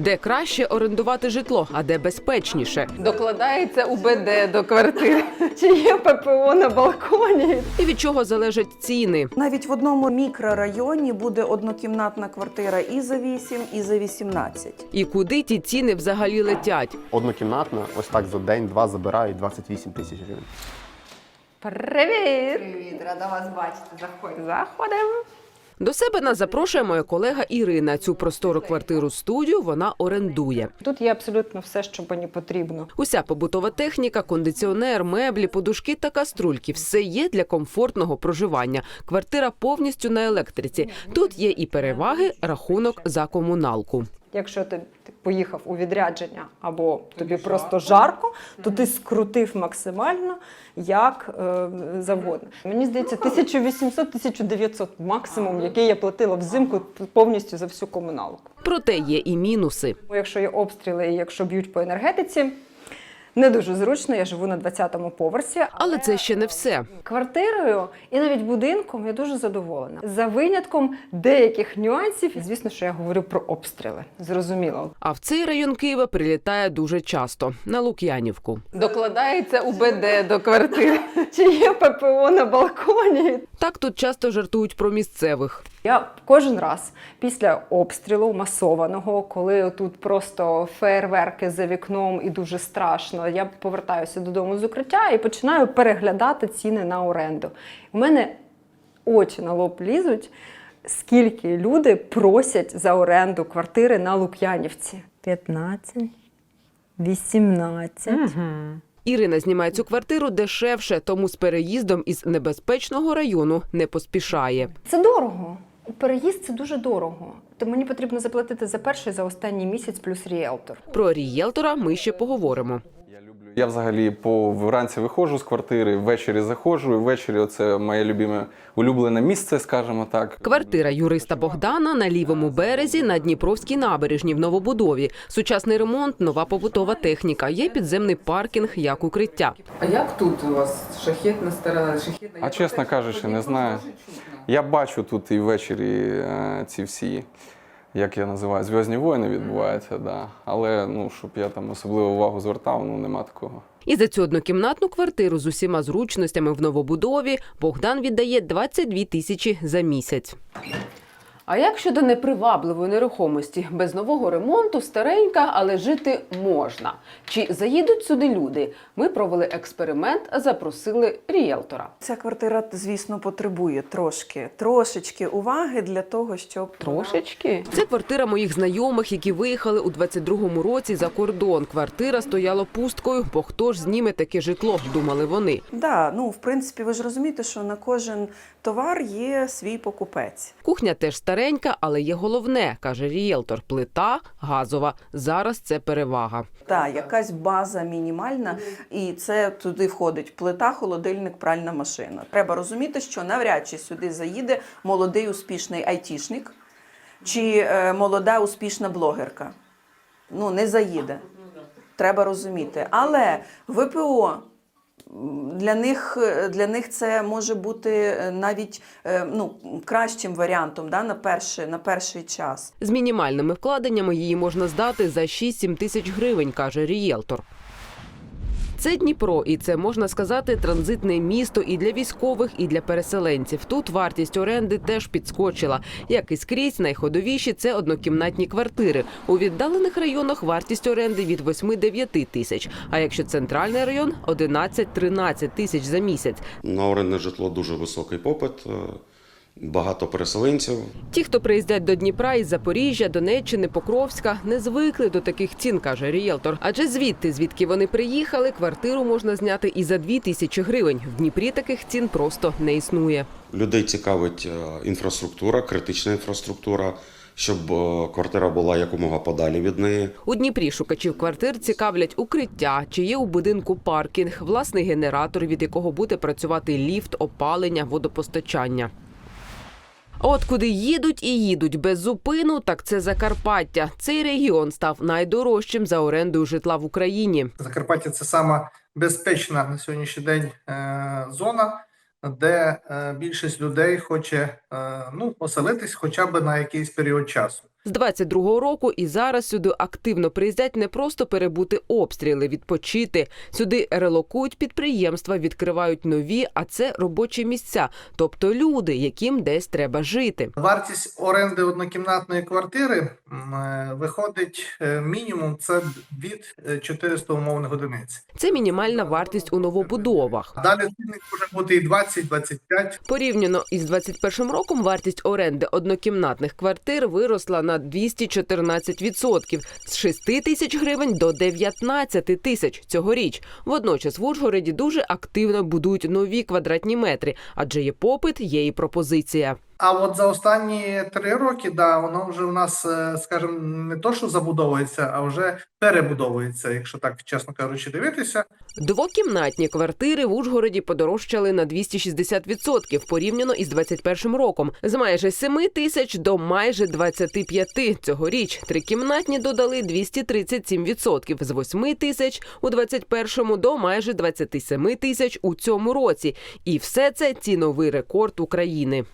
Де краще орендувати житло, а де безпечніше. Докладається УБД до квартири. Чи є ППО на балконі? І від чого залежать ціни. Навіть в одному мікрорайоні буде однокімнатна квартира і за 8, і за 18. І куди ті ціни взагалі летять. Однокімнатна, ось так за день-два забирають 28 тисяч гривень. Привіт! Привіт, рада вас бачити. Заходьте. Заходимо. До себе нас запрошує моя колега Ірина. Цю простору квартиру студію вона орендує. Тут є абсолютно все, що мені потрібно. Уся побутова техніка, кондиціонер, меблі, подушки та каструльки все є для комфортного проживання. Квартира повністю на електриці. Тут є і переваги, рахунок за комуналку. Якщо ти, ти поїхав у відрядження або тобі просто жарко, то ти скрутив максимально як е, завгодно. Мені здається, 1800-1900 максимум, який я платила взимку повністю за всю комуналку. Проте є і мінуси. Якщо є обстріли і якщо б'ють по енергетиці, не дуже зручно. Я живу на 20-му поверсі. Але це ще не все. Квартирою і навіть будинком я дуже задоволена. За винятком деяких нюансів, І, звісно, що я говорю про обстріли. Зрозуміло. А в цей район Києва прилітає дуже часто на Лук'янівку. Докладається УБД до квартири. Чи є ППО на балконі? Так тут часто жартують про місцевих. Я кожен раз після обстрілу масованого, коли тут просто фейерверки за вікном і дуже страшно, я повертаюся додому з укриття і починаю переглядати ціни на оренду. У мене очі на лоб лізуть, скільки люди просять за оренду квартири на Лук'янівці. 15, 18. Ірина знімає цю квартиру дешевше, тому з переїздом із небезпечного району не поспішає. Це дорого. Переїзд це дуже дорого. То мені потрібно заплатити за перший за останній місяць плюс ріелтор. Про рієлтора ми ще поговоримо. Я люблю. Я взагалі по вранці виходжу з квартири, ввечері заходжу, і ввечері це моє любиме улюблене місце, скажімо так. Квартира юриста Богдана на лівому березі на Дніпровській набережні в новобудові. Сучасний ремонт, нова побутова техніка. Є підземний паркінг як укриття. А як тут у вас шахетна стара, шахетна? А чесно кажучи, не знаю. Я бачу тут і ввечері е, ці всі, як я називаю, зв'язні воїни відбуваються, да. але ну, щоб я там особливо увагу звертав, ну нема такого. І за цю однокімнатну квартиру з усіма зручностями в новобудові Богдан віддає 22 тисячі за місяць. А як щодо непривабливої нерухомості, без нового ремонту, старенька, але жити можна. Чи заїдуть сюди люди? Ми провели експеримент, запросили ріелтора. Ця квартира, звісно, потребує трошки, трошечки уваги для того, щоб Трошечки. Це квартира моїх знайомих, які виїхали у 22-му році за кордон. Квартира стояла пусткою, бо хто ж зніме таке житло, думали вони. Да, ну в принципі, ви ж розумієте, що на кожен товар є свій покупець. Кухня теж старенька, але є головне, каже рієлтор. Плита газова. Зараз це перевага. Так, якась база мінімальна, і це туди входить плита, холодильник, пральна машина. Треба розуміти, що навряд чи сюди заїде молодий успішний айтішник чи е, молода успішна блогерка. Ну, не заїде. Треба розуміти. Але ВПО. Для них, для них це може бути е, навіть е, ну, кращим варіантом да, на, перший, на перший час. З мінімальними вкладеннями її можна здати за 6-7 тисяч гривень, каже рієлтор. Це Дніпро, і це можна сказати транзитне місто і для військових, і для переселенців. Тут вартість оренди теж підскочила. Як і скрізь, найходовіші це однокімнатні квартири. У віддалених районах вартість оренди від 8-9 тисяч. А якщо центральний район 11-13 тисяч за місяць. На орендне житло дуже високий попит, багато переселенців. Ті, хто приїздять до Дніпра із Запоріжжя, Донеччини, Покровська, не звикли до таких цін, каже рієлтор. Адже звідти, звідки вони приїхали, квартиру можна зняти і за 2 тисячі гривень. В Дніпрі таких цін просто не існує. Людей цікавить е, інфраструктура, критична інфраструктура, щоб е, квартира була якомога подалі від неї. У Дніпрі шукачів квартир цікавлять укриття, чи є у будинку паркінг, власний генератор, від якого буде працювати ліфт, опалення, водопостачання. От куди їдуть і їдуть без зупину, так це Закарпаття. Цей регіон став найдорожчим за орендою житла в Україні. Закарпаття це сама безпечна на сьогоднішній день е, зона, де е, більшість людей хоче е, ну, оселитись хоча б на якийсь період часу. З 22-го року і зараз сюди активно приїздять не просто перебути обстріли, відпочити. Сюди релокують підприємства, відкривають нові, а це робочі місця, тобто люди, яким десь треба жити. Вартість оренди однокімнатної квартири е, виходить е, мінімум це від е, 400 умовних одиниць. Це мінімальна вартість у новобудовах. Далі цінник може бути і 20-25. Порівняно із 21 роком вартість оренди однокімнатних квартир виросла на 214% – з 6 тисяч гривень до 19 тисяч цьогоріч. Водночас в Ужгороді дуже активно будують нові квадратні метри, адже є попит, є і пропозиція. А от за останні три роки, да, воно вже у нас, е, скажімо, не то, що забудовується, а вже перебудовується, якщо так чесно кажучи, дивитися. Двокімнатні квартири в Ужгороді подорожчали на 260% порівняно із 21 роком. З майже 7 тисяч до майже 25 цьогоріч. Трикімнатні додали 237% з 8 тисяч у 21-му до майже 27 тисяч у цьому році. І все це ціновий рекорд України.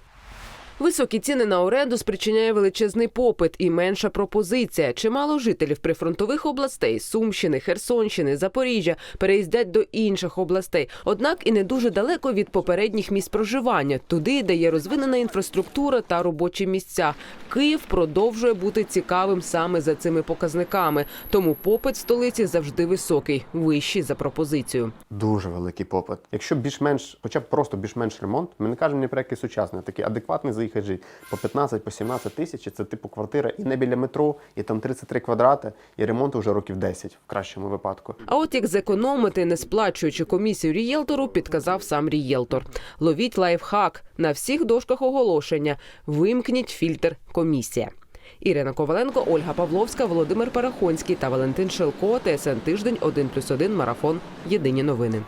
Високі ціни на оренду спричиняє величезний попит і менша пропозиція. Чимало жителів прифронтових областей Сумщини, Херсонщини, Запоріжжя переїздять до інших областей, однак і не дуже далеко від попередніх місць проживання, туди, де є розвинена інфраструктура та робочі місця. Київ продовжує бути цікавим саме за цими показниками. Тому попит в столиці завжди високий, вищий за пропозицію. Дуже великий попит. Якщо більш-менш, хоча б просто більш-менш ремонт, ми не кажемо ні про який сучасний, а такий адекватний заїхати жити по 15, по 17 тисяч. Це типу квартира і не біля метро, і там 33 квадрати, і ремонту вже років 10 в кращому випадку. А от як зекономити, не сплачуючи комісію рієлтору, підказав сам рієлтор. Ловіть лайфхак на всіх дошках оголошення. Вимкніть фільтр комісія. Ірина Коваленко, Ольга Павловська, Володимир Парахонський та Валентин Шелко. ТСН тиждень 1+,1 марафон. Єдині новини.